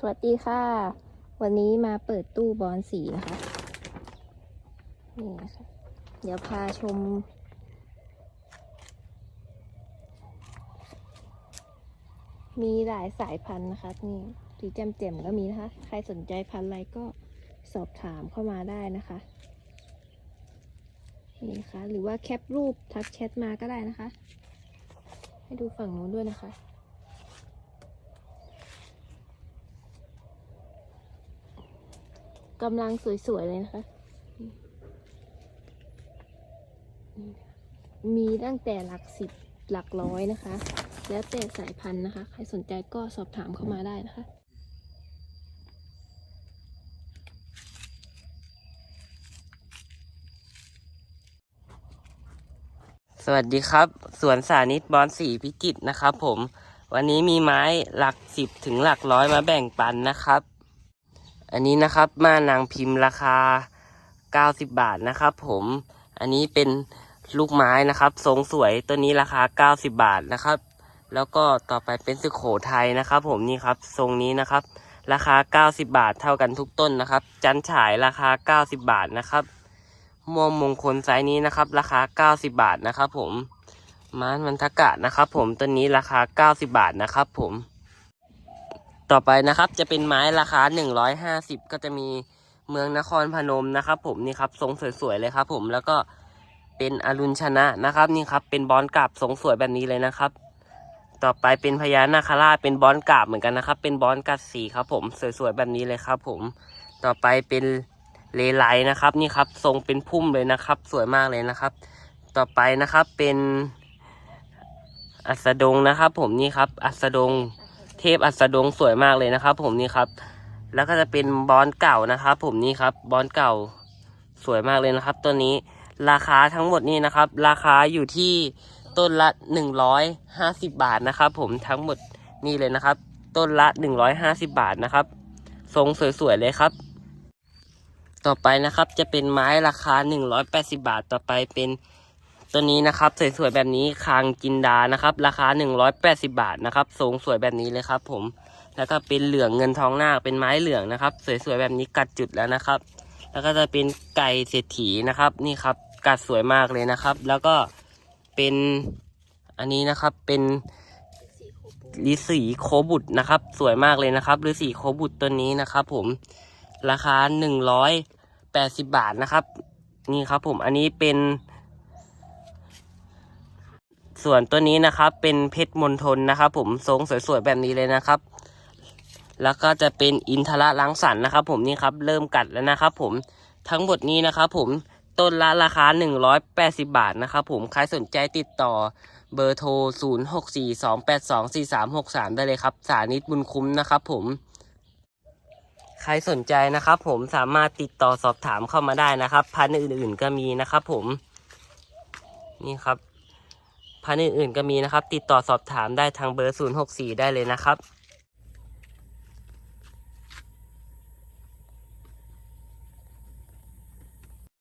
สวัสดีค่ะ วันนี้มาเปิดตู้บอลสีนะคะ นี่นะคะเดี๋ยวพาชม มีหลายสายพันธุ์นะคะ นี่สีแจ่มๆก็มีนะคะ ใครสนใจพันธุ์อะไรก็สอบถามเข้ามาได้นะคะ นี่นะคะ หรือว่าแคปรูปทักแชทมาก็ได้นะคะ ให้ดูฝั่งนู้นด้วยนะคะ กำลังสวยๆเลยนะคะ มีตั้งแต่หลักสิบหลักร้อยนะคะ แล้วแต่สายพันธุ์นะคะ ใครสนใจก็สอบถามเข้ามาได้นะคะสวัสดีครับ สวนสานิตบอนสีพิจิตรนะครับผม วันนี้มีไม้หลักสิบถึงหลักร้อยมาแบ่งปันนะครับ อันนี้นะครับม่านางพิมพ์ราคา 90 บาทนะครับ ผมอันนี้เป็นลูกไม้นะครับ ทรงสวยตัวนี้ราคา 90 บาทนะครับ แล้วก็ต่อไปเป็นสุโขทัยนะครับ ผมนี่ครับทรงนี้นะครับ ราคา 90 บาทเท่ากันทุกต้นนะครับ จันฉายราคา 90 บาทนะครับม่วงมงคลไซส์นี้นะครับ ราคา 90 บาทนะครับ ผมม้านมันทกะนะครับ ผมตัวนี้ราคา 90 บาทนะครับ ผม ต่อไปนะครับจะเป็นไม้ราคา 150 ก็จะมีเมืองนครพนมนะครับผมนี่ครับทรงสวยๆเลยครับผมแล้วก็เป็นอรุณชนะนะครับนี่ครับเป็นบอลกราบทรงสวยแบบนี้เลยนะครับ ต่อไปเป็นพญานาคราชเป็นบอลกราบเหมือนกันนะครับ เป็นบอลกัดสีครับผมสวยๆแบบนี้เลยครับผมต่อไปเป็นเลไลนะครับนี่ครับทรงเป็นพุ่มเลยนะครับ สวยมากเลยนะครับ ต่อไปนะครับเป็นอัสดงนะครับ ผมนี่ครับอัสดง เทพอัสดงสวยมากเลยนะครับ ผมนี่ครับ แล้วก็จะเป็นบอลเก่านะครับ ผมนี่ครับบอลเก่าสวยมากเลยนะครับ ตัวนี้ราคาทั้งหมดนี่นะครับ ราคาอยู่ที่ต้นละหนึ่งร้อยห้าสิบบาทนะครับ ผมทั้งหมดนี่เลยนะครับ ต้นละหนึ่งร้อยห้าสิบบาทนะครับ ทรงสวยๆเลยครับ ต่อไปนะครับจะเป็นไม้ราคา180บาท ต่อไปเป็น ตัวนี้นะครับสวยๆแบบนี้คางจินดานะครับ ราคา 180 บาทนะครับทรงสวยแบบนี้เลยครับ ผม แล้วก็เป็นเหลืองเงินทองหน้าเป็นไม้เหลืองนะครับ สวยๆแบบนี้กัดจุดแล้วนะครับ แล้วก็จะเป็นไก่เศรษฐีนะครับ นี่ครับกัดสวยมากเลยนะครับ แล้วก็เป็นอันนี้นะครับเป็นฤาษีโคบุตรนะครับ สวยมากเลยนะครับฤาษีโคบุตรตัวนี้นะครับ ผมราคาหนึ่งร้อยแปดสิบบาทนะครับ นี่ครับ ผมอันนี้เป็น ส่วนตัวนี้นะครับเป็นเพชรมณฑลนะครับ ผมทรงสวยๆแบบนี้เลยนะครับ แล้วก็จะเป็นอินทระลังสรรค์นะครับ ผมนี่ครับเริ่มกัดแล้วนะครับ ผมทั้งหมดนี้นะครับผมต้นละราคา 180 บาทนะครับผมใครสนใจติดต่อเบอร์โทร 0642824363 ได้เลยครับ สานิตบุญคุ้มนะครับผม ใครสนใจนะครับผมสามารถติดต่อสอบถามเข้ามาได้นะครับ พันธุ์อื่นๆก็มีนะครับผม นี่ครับ พันธุ์อื่นๆก็มีนะครับ ติดต่อสอบถามได้ทางเบอร์ 064 ได้เลยนะครับ